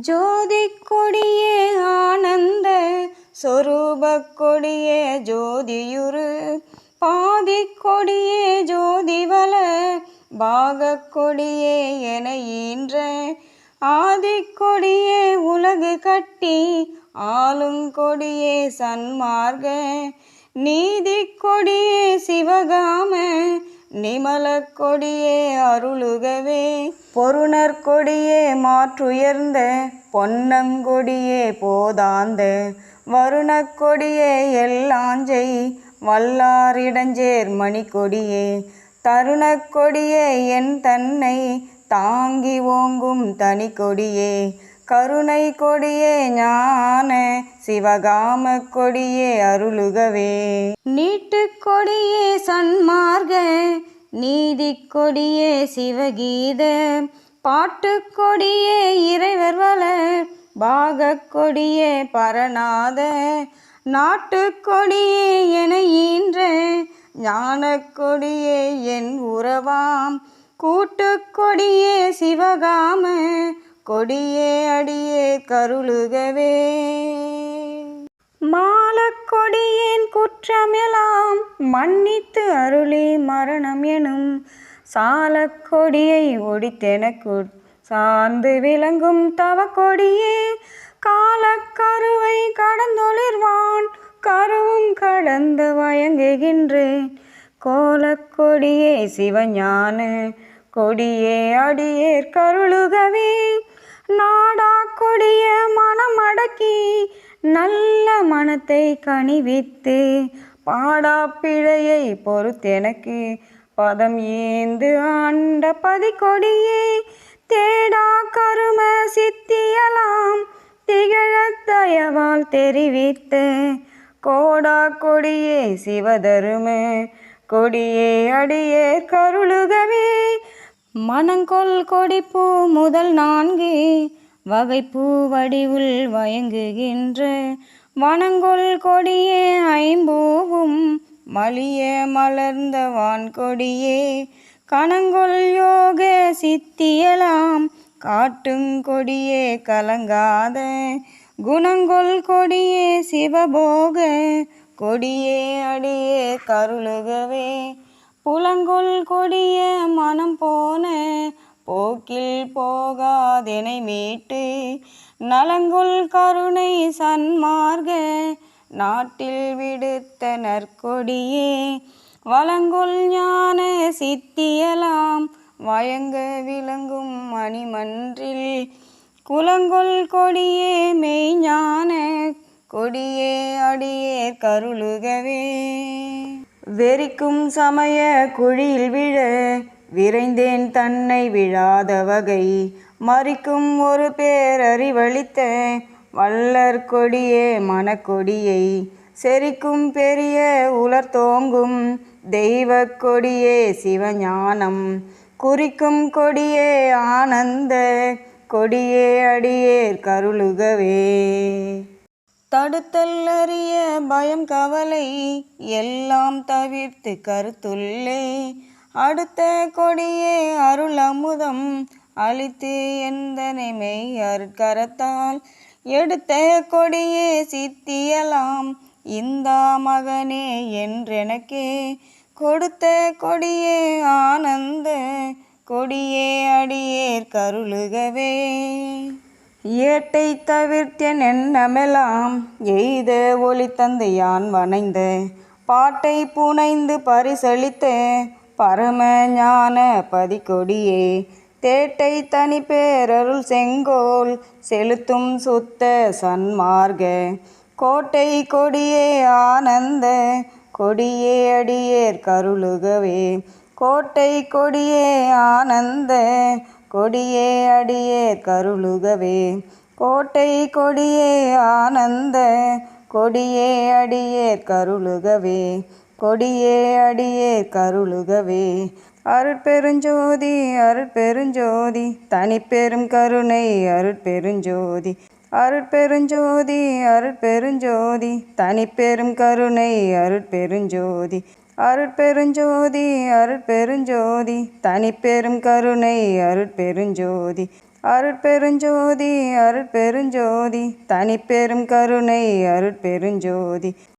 ஜோதி கொடியே ஆனந்த சொரூப கொடியே ஜோதியுரு பாதி கொடியே ஜோதிவல பாக கொடியே என ஈன்ற. ஆதி கொடியே உலகு கட்டி ஆளுங்கொடியே சன்மார்க. நீதி கொடியே சிவகாம நிமலக்கொடியே அருளுகவே பொருணர் கொடியே மாற்றுயர்ந்த பொன்னங்கொடியே போதாந்த வருணக்கொடியே எல்லாஞ்சை வல்லாரிடஞ்சேர் மணிக்கொடியே தருணக்கொடியே என் தன்னை தாங்கி ஓங்கும் தனி கொடியே கருணை கொடியே ஞான சிவகாம கொடியே அருளுகவே. நீட்டு கொடியே நீதி கொடியே சிவகீத பாட்டு கொடியே இறைவர் வள பாக கொடியே பரநாத நாட்டு கொடியே என ஈன்ற ஞான கொடியே என் உறவாம் கூட்டு கொடியே சிவகாம கொடியே அடியே கருளுகவே. மா கொடியேன் குற்றமெல்லாம் மன்னித்து அருளி மரணம் எனும் சாலக்கொடியை ஒடித்தெனக்கு சார்ந்து விளங்கும் தவக்கொடியே காலக்கருவை கடந்தொளிர்வான் கருவும் கடந்து வயங்குகின்றேன். கோலக்கொடியே சிவஞான கொடியே அடியேற் கருளுகவே நாடா கொடிய மனம் அடக்கி நல்ல மனத்தை கனிவித்து பாடா பிழையை பொறுத்தெனக்கு பதம் ஏந்து ஆண்ட பதிக்கொடியே. தேடா கரும சித்தியலாம் திகழத் தயவால் தெரிவித்த கோடா கொடியே சிவதருமே. கொடியே அடியே கருளுகவே. மனங்கொள் கொடிப்பூ முதல் நான்கு. வகைப்பூ வடிவுள் வயங்குகின்ற வனங்கொள் கொடியே ஐம்பூவும் மலிய மலர்ந்த வான்கொடியே கணங்கொள் யோக சித்தியலாம் காட்டுங்கொடியே கலங்காத குணங்கொள் கொடியே சிவபோக கொடியே அடியே கருளுகவே புலங்கொள் கொடிய மனம் போன போக்கில் போகாதெனை மீட்டு நலங்குள் கருணை சன்மார்க நாட்டில் விடுத்த நற்கொடியே வளங்குள் ஞான சித்தியலாம் வயங்க விளங்கும் மணிமன்றில் குலங்குள் கொடியே மெய்ஞான கொடியே அடியே கருளுகவே. வெறிக்கும் சமய குழியில் விழ விரைந்தேன் தன்னை விழாத வகை. மறிக்கும் ஒரு பேரறிவழித்த வள்ளர் கொடியே மனக்கொடியை செரிக்கும் பெரிய உலர்த்தோங்கும் தெய்வக் கொடியே சிவஞானம். குறிக்கும் கொடியே ஆனந்த கொடியே அடியேர் கருளுகவே. தடுத்தல் அறிய பயம் கவலை எல்லாம் தவிர்த்து கருத்துள்ளே. அடுத்த கொடியே அருள் அமுதம். அளித்து எந்தனை மெய் அற்கரத்தால் எடுத்த கொடியே சித்தியலாம். இந்தா மகனே என்றெனக்கே. கொடுத்த கொடியே ஆனந்த. கொடியே அடியேர் கருளுகவே. ஏட்டை தவிர்த்தேன் எண்ணமெல்லாம் எய்த ஒளி தந்து யான் வணைந்த. பாட்டை புனைந்து பரிசளித்த. பரம ஞான பதிக்கொடியே தேட்டை தனி பேரருள் செங்கோல் செலுத்தும் சுத்த சன்மார்க. கோட்டை கொடியே ஆனந்த கொடியே அடியேர் கருளுகவே. கோட்டை கொடியே ஆனந்த கொடியே அடியேர் கருளுகவே. கோட்டை கொடியே ஆனந்த கொடியே அடியேர் கருளுகவே. கொடியே அடியே கருளுகவே. அருட்பெருஞ்சோதி அருட்பெருஞ்சோதி தனிப்பெரும் கருணை அருட்பெருஞ்சோதி. அருட்பெருஞ்சோதி அருட்பெருஞ்சோதி தனிப்பெரும் கருணை அருட்பெருஞ்சோதி. அருட்பெருஞ்சோதி அருட்பெருஞ்சோதி தனிப்பெரும் கருணை அருட்பெருஞ்சோதி. அருட்பெருஞ்சோதி அருட்பெருஞ்சோதி தனிப்பெரும் கருணை அருட்பெருஞ்சோதி.